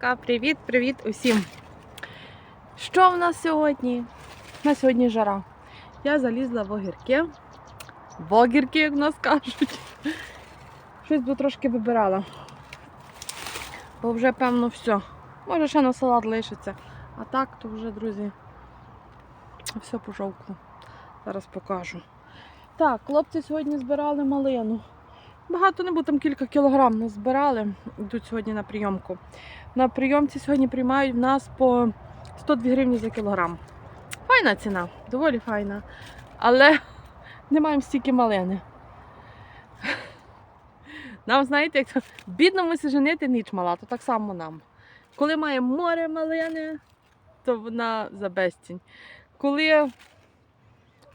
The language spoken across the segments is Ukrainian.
Ка, привіт-привіт усім! Що в нас сьогодні? На сьогодні жара. Я залізла в огірки. В огірки, як в нас кажуть. Щось би трошки вибирала. Бо вже, певно, все. Може, ще на салат лишиться. А так, то вже, друзі, все пожовкло. Зараз покажу. Так, хлопці сьогодні збирали малину. Багато не буде, там кілька кілограм нас збирали. Йдуть сьогодні на прийомку. На прийомці сьогодні приймають в нас по 102 гривні за кілограм. Файна ціна, доволі файна. Але не маємо стільки малини. Нам, знаєте, як то, женити ніч мала, то так само нам. Коли маємо море малини, то вона за безцінь. Коли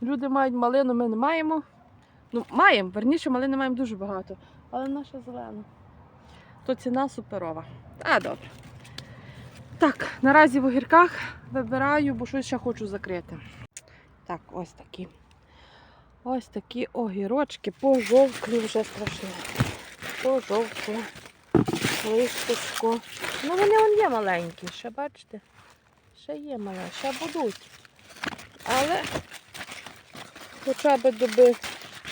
люди мають малину, ми не маємо. Ну, маємо, верніше, малини маємо дуже багато. Але наша зелена. То ціна суперова. А, добре. Так, наразі в огірках вибираю, бо щось ще хочу закрити. Так, ось такі. Ось такі огірочки пожовклі вже страшно. Пожовклі. Листочко. Ну вони вон є маленькі, ще бачите? Ще є маленькі, ще будуть. Але хоча б доби,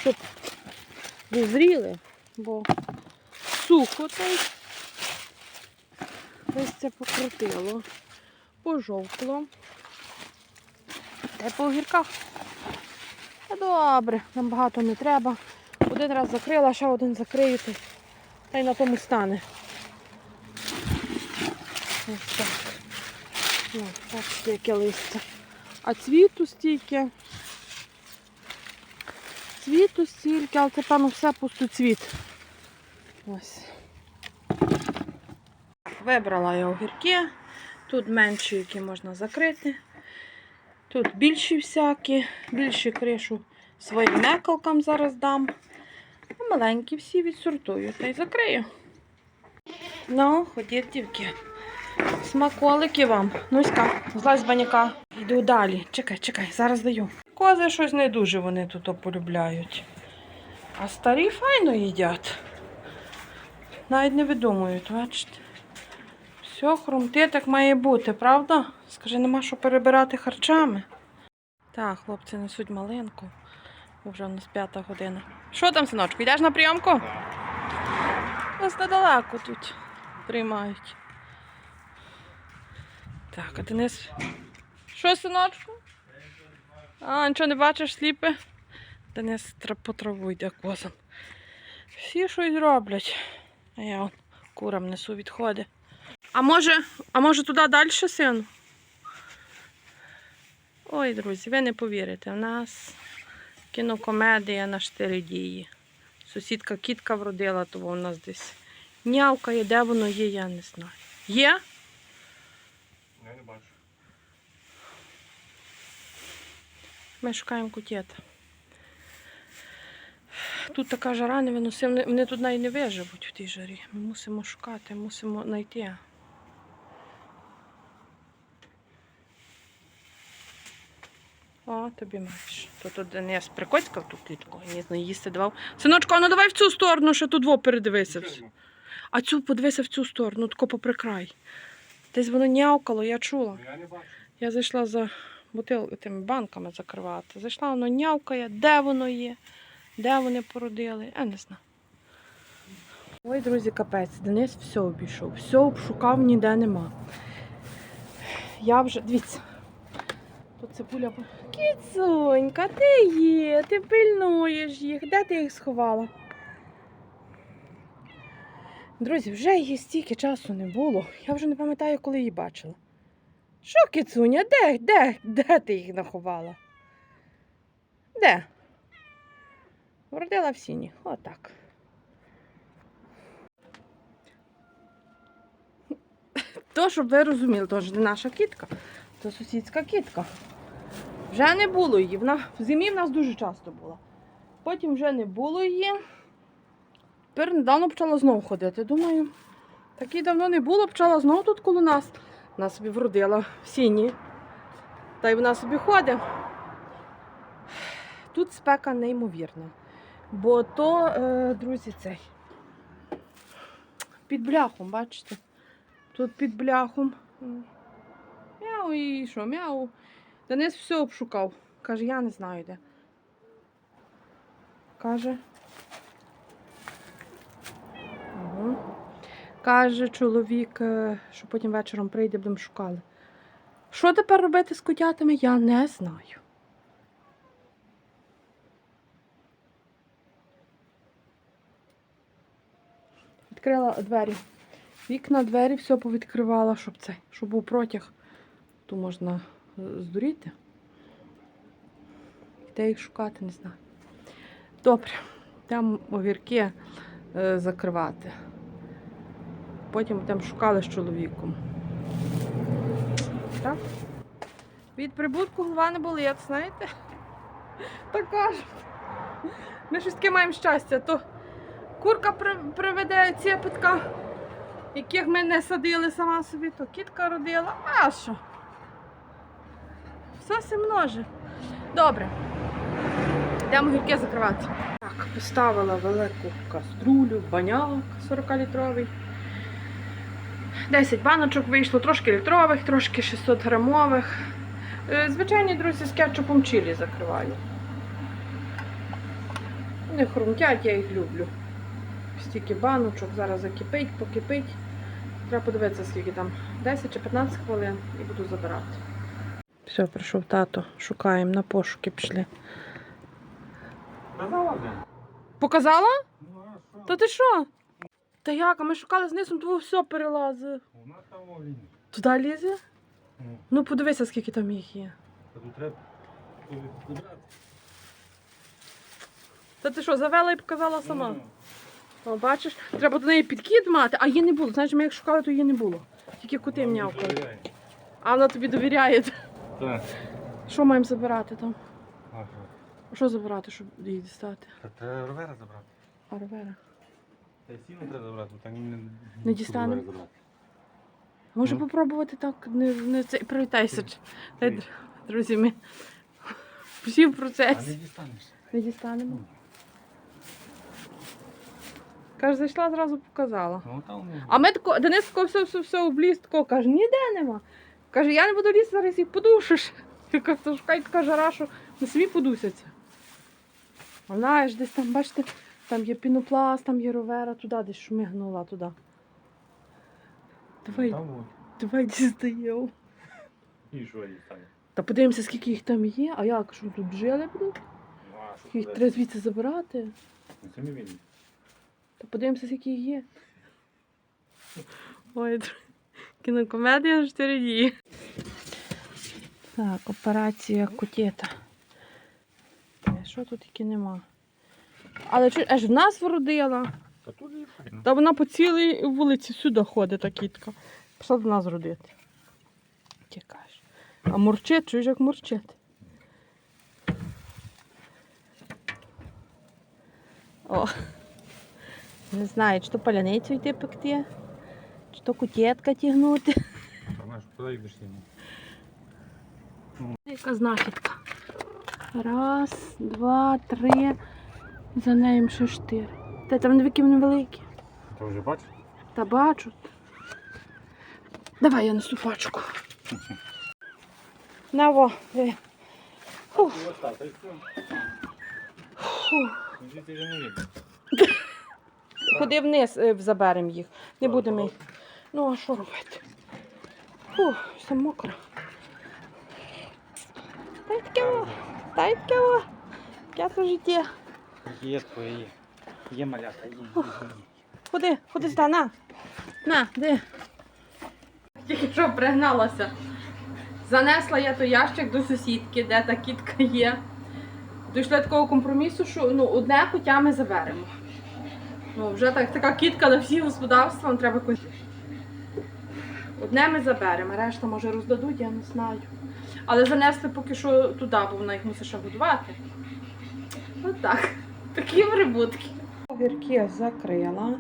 щоб дозріли, бо сухо та й листя покрутило, пожовкло. Та по огірках. Добре, нам багато не треба. Один раз закрила, ще один закрию, та й- на тому стане. Ось так. Ну, бачите, яке листя. А цвіту стільки. Цвіту стільки, але це, певно, все пустоцвіт. Ось. Вибрала я огірки. Тут менші, які можна закрити. Тут більші всякі, більші кришу своїм мекалкам зараз дам. А маленькі всі відсортую та й закрию. Ну, ходіть, дівки. Смаколики вам. Нуська, злазь баняка. Йду далі. Чекай, чекай, зараз даю. Кози щось не дуже вони тут полюбляють. А старі файно їдять. Навіть не видумують, бачите. Все, хрумти так має бути, правда? Скажи, нема що перебирати харчами. Так, хлопці несуть малинку. Вже у нас п'ята година. Що там, синочку, йдеш на прийомку? Нас недалеко тут приймають. Так, а Денис. Що, синочку? А, нічого не бачиш, сліпи? Денис по траву йде козам. Всі щось роблять. А я он курам несу відходи. А може, а може туди далі, син? Ой, друзі, ви не повірите, у нас кінокомедія на чотири дії. Сусідка кітка вродила, то у нас десь нявкає, де воно є, я не знаю. Є? Я не бачу. Ми шукаємо кутєта. Тут така жара невиносима, вони, вони тут навіть не виживуть в тій жарі. Ми мусимо шукати, мусимо знайти. О, тобі маєш. Тут Денис прикоцькав ту клітку, я не їсти давав. Синочко, ну давай в цю сторону, що тут во передивися. А цю подивися в цю сторону, тако попри край. Десь воно нявкало, я чула. Я не бачу. Я зайшла за бутил тими банками закривати. Зайшла, воно нявкає, де воно є, де вони породили, я не знаю. Ой, друзі, капець, Денис все обійшов, все обшукав, ніде нема. Я вже, дивіться, тут цибуля. Кіцунька, ти є, ти пильнуєш їх, де ти їх сховала? Друзі, вже її стільки часу не було. Я вже не пам'ятаю, коли її бачила. Що, кицуня, де, де, де ти їх наховала? Де? Вродила в сіні. Отак. То, щоб ви розуміли, то ж не наша кітка, то сусідська кітка. Вже не було її. Вона в зимі в нас дуже часто була. Потім вже не було її. Тепер недавно почала знову ходити. Думаю, так і давно не було, почала знову тут коло нас. Вона собі вродила в сіні. Та й вона собі ходить. Тут спека неймовірна. Бо то, е, друзі, цей. Під бляхом, бачите? Тут під бляхом. Мяу і що, мяу. Денис все обшукав. Каже, я не знаю де. Каже. Каже чоловік, е, що потім вечором прийде, будемо шукали. Що тепер робити з котятами, я не знаю. Відкрила двері. Вікна, двері, все повідкривала, щоб це, щоб був протяг. То можна е, здуріти. Де їх шукати, не знаю. Добре, там огірки е, закривати. Потім там шукали з чоловіком. Так? Від прибутку голова не болить, знаєте? Так кажуть. Ми щось таке маємо щастя, то курка приведе ціпитка, яких ми не садили сама собі, то кітка родила. А що? Все се множе. Добре. Йдемо гірки закривати. Так, поставила велику каструлю, баняк 40-літровий. 10 баночок вийшло, трошки літрових, трошки 600 грамових. Е, Звичайні, друзі, з кетчупом чилі закриваю. Вони хрумтять, я їх люблю. Стільки баночок, зараз закипить, покипить. Треба подивитися, скільки там 10 чи 15 хвилин і буду забирати. Все, прийшов тато, шукаємо, на пошуки пішли. Казала де? Показала? Ну а що? Та ти що? Та як? А ми шукали знизу, то все перелазить. Вона там олінь. Туди лізе? Ну, Ну подивися, скільки там їх є. та тут треба. Та ти що, завела і показала сама? Ну, О, бачиш, треба до неї підкид мати, а її не було. Знаєш, ми як шукали, то її не було. Тільки коти м'явкали. А вона тобі довіряє. Так. Що маємо забирати там? Ага. Що забирати, щоб її дістати? Та треба ровера забрати. А ровера. Та й сіно треба забрати, так не, Не дістане? Може Ну. попробувати так, не, не це. Привітайся. Та й, Привіт. Друзі, ми всі в А не процесі. дістанеш. Не дістанемо. Каже, зайшла, зразу показала. Ну там ну, А ми тако, Денис тако все, все, все обліз, тако каже, ніде нема. Каже, я не буду лізти, зараз їх подушиш. Я кажу, «Та шукай така жара, що на собі подусяться. Вона ж десь там, бачите, там є пінопласт, там є ровера, туди десь шмигнула туди. Давай, там давай дістаємо. І що дістане? Та подивимося, скільки їх там є, а як, що тут жили будуть? Ну а що Їх туди? треба звідси забирати. Ну, видно. Та подивимося, скільки їх є. Ой, кінокомедія на 4 дії. Так, операція котета. Е, Що тут тільки нема? Але чу- аж в нас вродила. Та тут і файно. Та вона по цілій вулиці сюди ходить, та кітка. Пішла до нас родити. Тікаєш. А мурчить, чуєш, як мурчить. О. Не знаю, чи то паляницю йти пекти, чи то кутєтка тягнути. Та знаєш, куди йдеш сіно? Яка знахідка. Раз, два, три. За нею ще чотири. Та там дві вони великі. Ти вже бачиш? Та бачу. Давай я несу пачку. На во, диви. Фух. Ходи вниз, е, заберемо їх. Не будемо їх. Ну, а що робити? Фух, все мокро. Та й таке, во, та й таке. во. Таке життя. Є твої. Є малята, є. Ходи, ходи сюди, на. На, де? Тільки що пригналася. Занесла я той ящик до сусідки, де та кітка є. Дійшли такого компромісу, що ну, одне кутя ми заберемо. Ну, вже так, така кітка на всі господарства, нам треба якось. Одне ми заберемо, решта може роздадуть, я не знаю. Але занесли поки що туди, бо вона їх мусить ще годувати. Отак. Такі прибутки. Огірки закрила.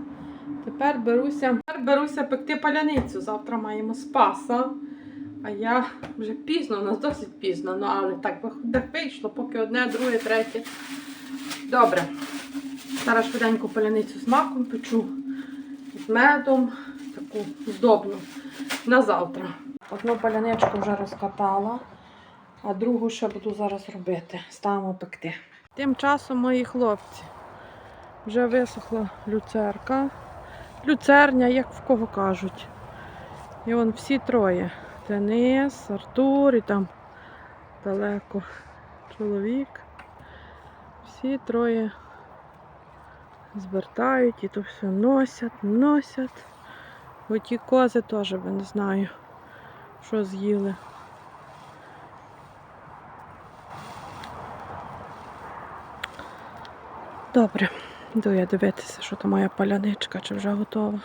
Тепер беруся, тепер беруся пекти паляницю. Завтра маємо спаса. А я вже пізно, у нас досить пізно, ну але так так вийшло, поки одне, друге, третє. Добре. Зараз швиденько паляницю з маком печу, з медом, таку здобну. на завтра. Одну паляничку вже розкатала, а другу ще буду зараз робити. Ставимо пекти. Тим часом мої хлопці вже висохла люцерка. Люцерня, як в кого кажуть. І вон всі троє. Денис, Артур і там далеко чоловік. Всі троє звертають і то все носять, носять. Оті кози теж не знаю, що з'їли. Добре, йду я дивитися, що там моя паляничка, чи вже готова.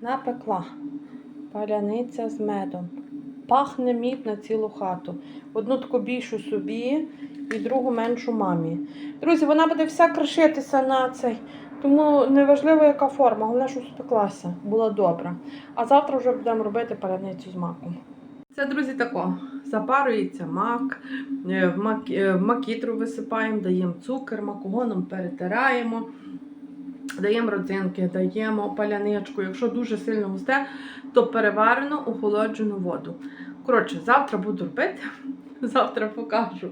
Напекла паляниця з медом. Пахне мід на цілу хату. Одну таку більшу собі і другу меншу мамі. Друзі, вона буде вся кришитися на цей. Тому неважливо, яка форма, головне, щоб спеклася, була добра. А завтра вже будемо робити паляницю з маком. Це, друзі, тако. Запарюється мак, е, в, мак, е, в макітру висипаємо, даємо цукор, макогоном перетираємо, даємо родзинки, даємо паляничку. Якщо дуже сильно густе, то переварену охолоджену воду. Коротше, завтра буду робити, завтра покажу.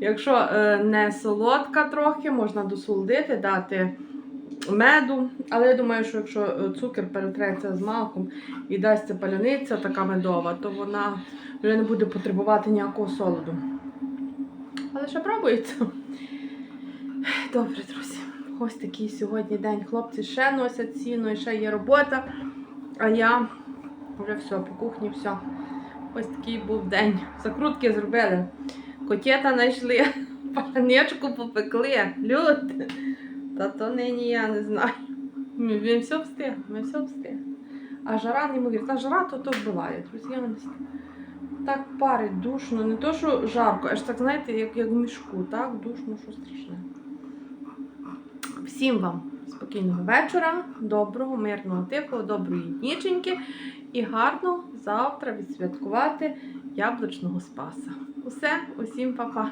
Якщо е, не солодка трохи, можна досолодити, дати меду. Але я думаю, що якщо е, цукор перетреться з малком і дасться паляниця така медова, то вона вже не буде потребувати ніякого солоду. Але ще пробується. Добре, друзі. Ось такий сьогодні день. Хлопці ще носять сіно і ще є робота. А я вже все, по кухні все. Ось такий був день. Закрутки зробили. Котєта знайшли, панечку попекли. Люди. Та то нині я не знаю. Ми все встиг, ми все встиг. А жара неймовірна. Та жара то то вбиває, друзі. Так парить душно, не то, що жарко, аж так, знаєте, як, як в мішку, так, душно, що страшне. Всім вам спокійного вечора, доброго, мирного, тихого, доброї дніченьки і гарно завтра відсвяткувати яблучного спаса. Усе, усім па-па.